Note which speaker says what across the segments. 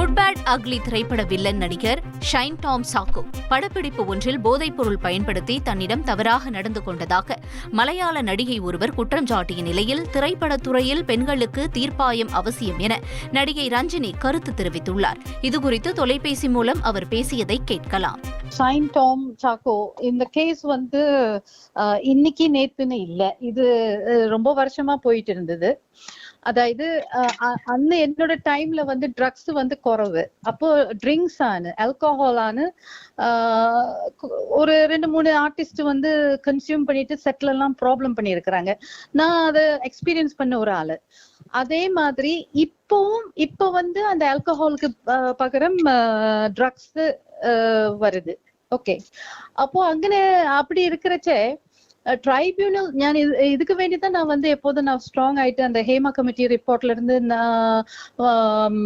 Speaker 1: Good bad ugly திரைப்பட villain நடிகர் ஷைன் டாம் சாக்கு படப்பிடிப்பு ஒன்றில் போதைப்பொருள் பயன்படுத்தி தன்னிடம் தவறாக நடந்து கொண்டதாக மலையாள நடிகை ஒருவர் குற்றம் சாட்டிய நிலையில் திரைப்படத்துறையில் பெண்களுக்கு தீர்ப்பாயம் அவசியம் என நடிகை ரஞ்சினி கருத்து தெரிவித்துள்ளார். இதுகுறித்து தொலைபேசி மூலம் அவர் பேசியதை கேட்கலாம்.
Speaker 2: ஷைன் டாம் சாக்கோ இந்த கேஸ் வந்து இன்னைக்கு நேத்துன்னு இல்ல. இது அஹ், ரொம்ப வருஷமா போயிட்டு இருந்தது. அதாவது அஹ், அ- அந்த என்னோட டைம்ல வந்து ட்ரக்ஸ் வந்து குறவு. அப்போ ட்ரிங்க்ஸ் ஆனு ஆல்கஹால் ஆனு ஆஹ், ஒரு ரெண்டு மூணு ஆர்டிஸ்ட் வந்து கன்சியூம் பண்ணிட்டு செட்டில் எல்லாம் ப்ராப்ளம் பண்ணியிருக்கிறாங்க நான் அதை எக்ஸ்பீரியன்ஸ் பண்ண ஒரு ஆளு. அதே மாதிரி இப்பவும் இப்ப வந்து அந்த ஆல்கஹாலுக்கு பகரம் ட்ரக்ஸ் வருது. ஓகே அப்போ அங்கே அப்படி இருக்கிறச்சே ட்ரைபியூனல் ஞான் இது இதுக்கு வேண்டிதான் நான் வந்து எப்போதும் நான் ஸ்ட்ராங் ஆயிட்டு அந்த ஹேமா கமிட்டி ரிப்போர்ட்ல இருந்து நான்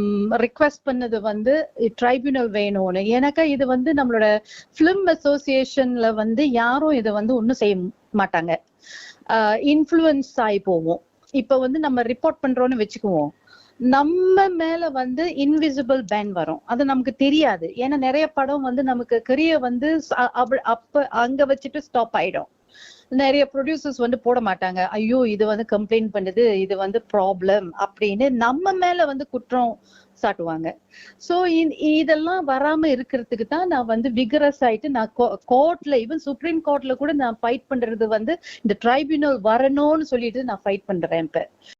Speaker 2: ரிக்வெஸ்ட் பண்ணது வந்து ட்ரைபியூனல் வேணும்னு. ஏன்னாக்கா இது வந்து நம்மளோட பிலிம் அசோசியேஷன்ல வந்து யாரும் இதை வந்து ஒன்றும் செய்ய மாட்டாங்க. இன்ஃப்ளூயன்ஸ் ஆகி போவோம் இப்ப வந்து நம்ம ரிப்போர்ட் பண்றோம்னு வச்சுக்குவோம். நம்ம மேல வந்து இன்விசிபிள் பேன் வரும். அது நமக்கு தெரியாது. ஏன்னா நிறைய படம் வந்து நமக்கு கரிய வந்து அப்ப அங்க வச்சுட்டு ஸ்டாப் ஆயிடும். நிறைய ப்ரொடியூசர்ஸ் வந்து போட மாட்டாங்க. ஐயோ இது வந்து கம்ப்ளைண்ட் பண்ணுது இது வந்து ப்ராப்ளம் அப்படின்னு நம்ம மேல வந்து குற்றம் சாட்டுவாங்க. சோ இதெல்லாம் வராம இருக்கிறதுக்கு தான் நான் வந்து விகரஸ் ஆயிட்டு நான் கோர்ட்ல ஈவன் சுப்ரீம் கோர்ட்ல கூட நான் ஃபைட் பண்றது வந்து இந்த ட்ரைபியூனல் வரணும்னு சொல்லிட்டு நான் ஃபைட் பண்றேன் இப்ப.